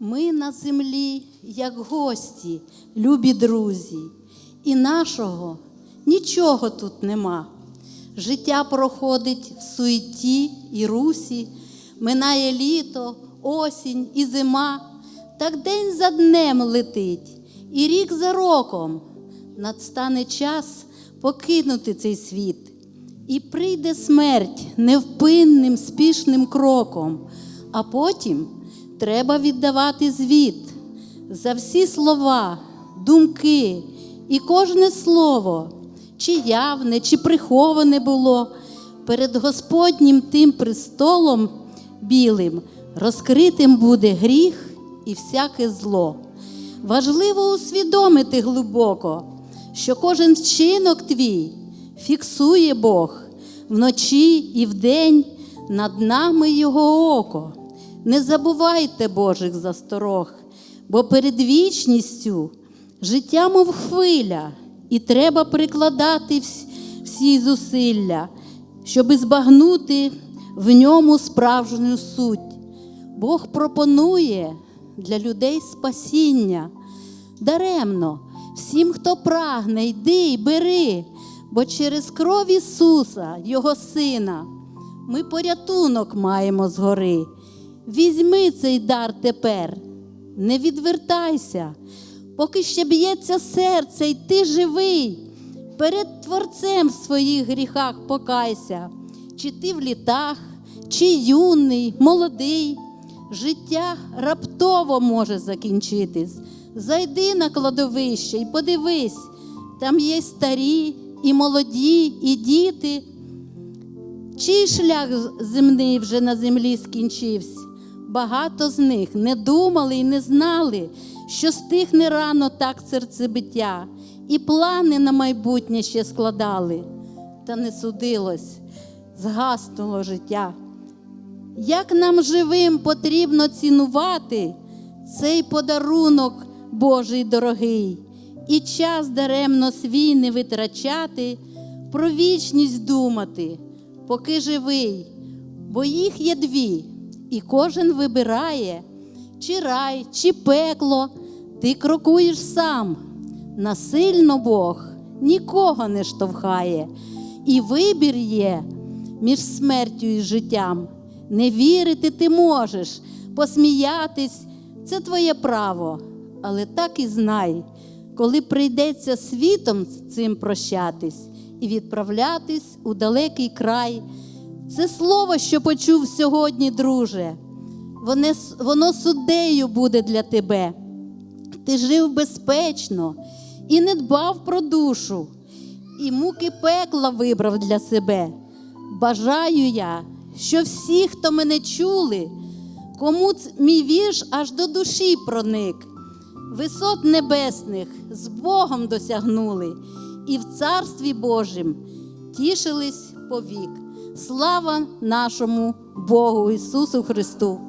Ми на землі, як гості, любі друзі, і нашого нічого тут нема. Життя проходить в суеті і русі, минає літо, осінь і зима, так день за днем летить, і рік за роком. Надстане час покинути цей світ. І прийде смерть невпинним спішним кроком, а потім треба віддавати звіт за всі слова, думки і кожне слово, чи явне, чи приховане було перед Господнім тим престолом білим, розкритим буде гріх і всяке зло. Важливо усвідомити глибоко, що кожен вчинок твій фіксує Бог вночі і вдень над нами Його око. Не забувайте Божих засторог, бо перед вічністю життя, мов хвиля, і треба прикладати всі зусилля, щоби збагнути в ньому справжню суть. Бог пропонує для людей спасіння. Даремно, всім, хто прагне, йди й бери, бо через кров Ісуса, Його Сина, ми порятунок маємо згори. Візьми цей дар тепер, не відвертайся, поки ще б'ється серце, й ти живий. Перед Творцем в своїх гріхах покайся, чи ти в літах, чи юний, молодий. Життя раптово може закінчитись. Зайди на кладовище і подивись, там є старі, і молоді, і діти. Чий шлях земний вже на землі скінчився? Багато з них не думали і не знали, що стихне рано так серцебиття, і плани на майбутнє ще складали, та не судилось, згаснуло життя. Як нам живим потрібно цінувати цей подарунок Божий дорогий, і час даремно свій не витрачати, про вічність думати, поки живий, бо їх є дві, і кожен вибирає, чи рай, чи пекло, ти крокуєш сам. Насильно Бог нікого не штовхає, і вибір є між смертю і життям. Не вірити ти можеш, посміятись це твоє право. Але так і знай, коли прийдеться світом цим прощатись і відправлятись у далекий край. Це слово, що почув сьогодні, друже, воно, воно суддею буде для тебе. Ти жив безпечно і не дбав про душу, і муки пекла вибрав для себе. Бажаю я, що всі, хто мене чули, кому мій вірш аж до душі проник, висот небесних з Богом досягнули, і в Царстві Божім тішились повік. Слава нашому Богу Ісусу Христу!